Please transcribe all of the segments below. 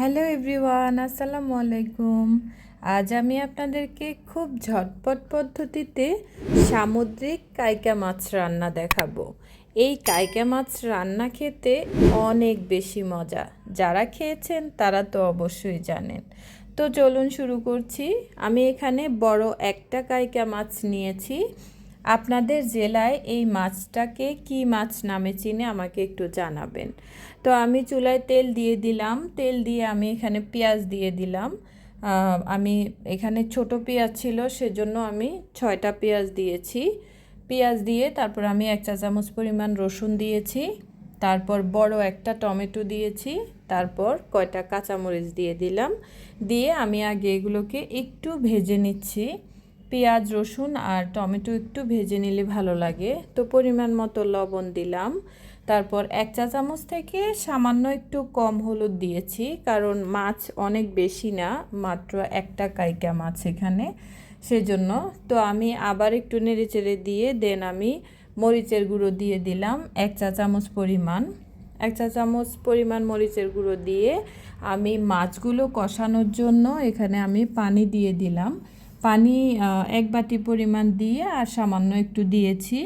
Hello everyone, আসসালামু আলাইকুম। আজ আমি আপনাদেরকে খুব ঝটপট পদ্ধতিতে সামুদ্রিক কাইকা মাছ রান্না দেখাবো। এই কাইকা মাছ রান্না খেতে অনেক বেশি মজা। যারা খেয়েছেন তারা তো অবশ্যই জানেন। তো চলুন শুরু করছি। আমি এখানে বড় একটা কাইকা মাছ নিয়েছি। আপনাদের জেলায় এই মাছটাকে কি মাছ নামে চিনে আমাকে একটু জানাবেন। তো আমি চুলায় তেল দিয়ে দিলাম, তেল দিয়ে আমি এখানে পেঁয়াজ দিয়ে দিলাম। আমি এখানে ছোট পেঁয়াজ ছিল, সেজন্য আমি ছয়টা পেঁয়াজ দিয়েছি। পেঁয়াজ দিয়ে তারপর আমি এক চা চামচ পরিমাণ রসুন দিয়েছি, তারপর বড় একটা টমেটো দিয়েছি, তারপর কয়টা কাঁচামরিচ দিয়ে দিলাম। দিয়ে আমি আগে এগুলোকে একটু ভেজে নিচ্ছি। পেঁয়াজ, রসুন আর টমেটো একটু ভেজে নিলে ভালো লাগে। তো পরিমাণ মতো লবণ দিলাম। তারপর এক চা চামচ থেকে সামান্য একটু কম হলুদ দিয়েছি, কারণ মাছ অনেক বেশি না, মাত্র একটা কাইকা মাছ এখানে সেজন্য। তো আমি আবার একটু নেড়ে চেড়ে দিয়ে দেন আমি মরিচের গুঁড়ো দিয়ে দিলাম এক চা চামচ পরিমাণ। এক চা চামচ পরিমাণ মরিচের গুঁড়ো দিয়ে আমি মাছগুলো কষানোর জন্য এখানে আমি পানি দিয়ে দিলাম। পানি এক বাটি পরিমাণ দিয়ে আর সামান্য একটু দিয়েছি।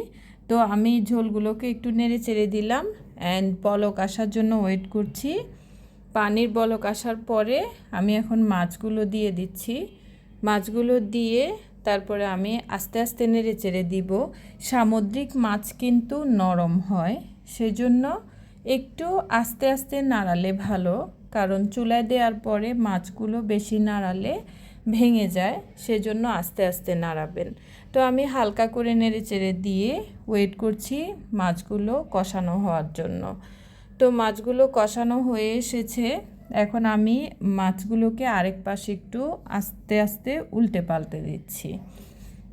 তো আমি ঝোলগুলোকে একটু নেড়ে চেড়ে দিলাম অ্যান্ড বলক আসার জন্য ওয়েট করছি। পানির বলক আসার পরে আমি এখন মাছগুলো দিয়ে দিচ্ছি। মাছগুলো দিয়ে তারপরে আমি আস্তে আস্তে নেড়ে চেড়ে দিব। সামুদ্রিক মাছ কিন্তু নরম হয়, সেজন্য একটু আস্তে আস্তে নাড়ালে ভালো, কারণ চুলায় দেওয়ার পরে মাছগুলো বেশি নাড়ালে ভেঙে যায়, সেজন্য আস্তে আস্তে নাড়াবেন। তো আমি হালকা করে নেড়ে চেড়ে দিয়ে ওয়েট করছি মাছগুলো কষানো হওয়ার জন্য। তো মাছগুলো কষানো হয়ে এসেছে, এখন আমি মাছগুলোকে আরেক পাশে একটু আস্তে আস্তে উল্টে পাল্টে দিচ্ছি।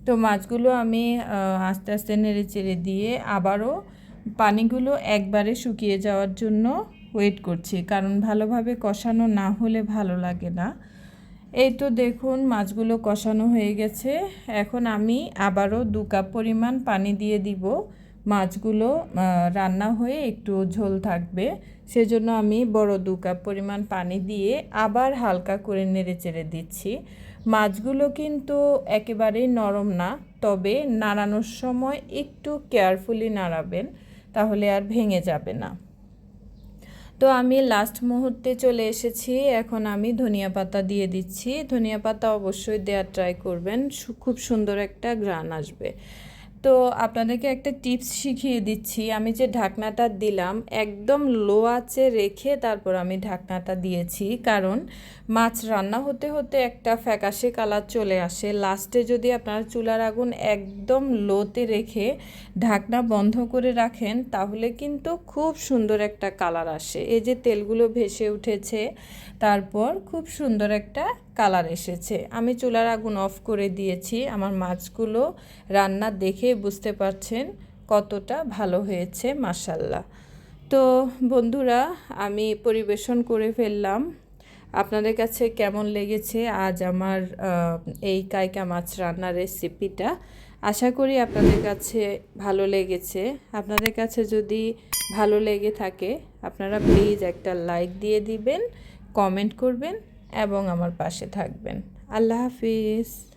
তো মাছগুলো আমি আস্তে আস্তে নেড়ে চেড়ে দিয়ে আবারও পানিগুলো একবারে শুকিয়ে যাওয়ার জন্য ওয়েট করছি, কারণ ভালোভাবে কষানো না হলে ভালো লাগে না। এই তো দেখুন, মাছগুলো কষানো হয়ে গেছে। এখন আমি আবারও দু কাপ পরিমাণ পানি দিয়ে দিব। মাছগুলো রান্না হয়ে একটু ঝোল থাকবে। সেজন্য আমি বড় দু কাপ পরিমাণ পানি দিয়ে আবার হালকা করে নেড়ে চেড়ে দিচ্ছি। মাছগুলো কিন্তু একেবারেই নরম না, তবে নাড়ানোর সময় একটু কেয়ারফুলি নাড়াবেন, তাহলে আর ভেঙে যাবে না। তো আমি লাস্ট মুহূর্তে চলে এসেছি। এখন আমি ধনিয়া পাতা দিয়ে দিচ্ছি। ধনিয়া পাতা অবশ্যই দেওয়ার ট্রাই করবেন। খুব সুন্দর একটা গ্রান আসবে। তো আপনাদেরকে একটা টিপস শিখিয়ে দিচ্ছি। আমি যে ঢাকনাটা দিলাম, একদম লো আঁচে রেখে তারপর আমি ঢাকনাটা দিয়েছি। কারণ মাছ রান্না হতে হতে একটা ফ্যাকাশে কালার চলে আসে। লাস্টে যদি আপনারা চুলার আগুন একদম লোতে রেখে ঢাকনা বন্ধ করে রাখেন, তাহলে কিন্তু খুব সুন্দর একটা কালার আসে। এই যে তেলগুলো ভেসে উঠেছে, তারপর খুব সুন্দর একটা কালার এসেছে। আমি চুলার আগুন অফ করে দিয়েছি। আমার মাছগুলো রান্না দেখে বুঝতে পারছেন কতটা ভালো হয়েছে মাসাল্লাহ তো বন্ধুরা, আমি পরিবেশন করে ফেললাম। আপনাদের কাছে কেমন লেগেছে আজ আমার এই কাইকা মাছ রান্নার রেসিপিটা? আশা করি আপনাদের কাছে ভালো লেগেছে। আপনাদের কাছে যদি ভালো লেগে থাকে, আপনারা প্লিজ একটা লাইক দিয়ে দিবেন, কমেন্ট করবেন। এবং আমার পাশে থাকবেন। আল্লাহ হাফিজ।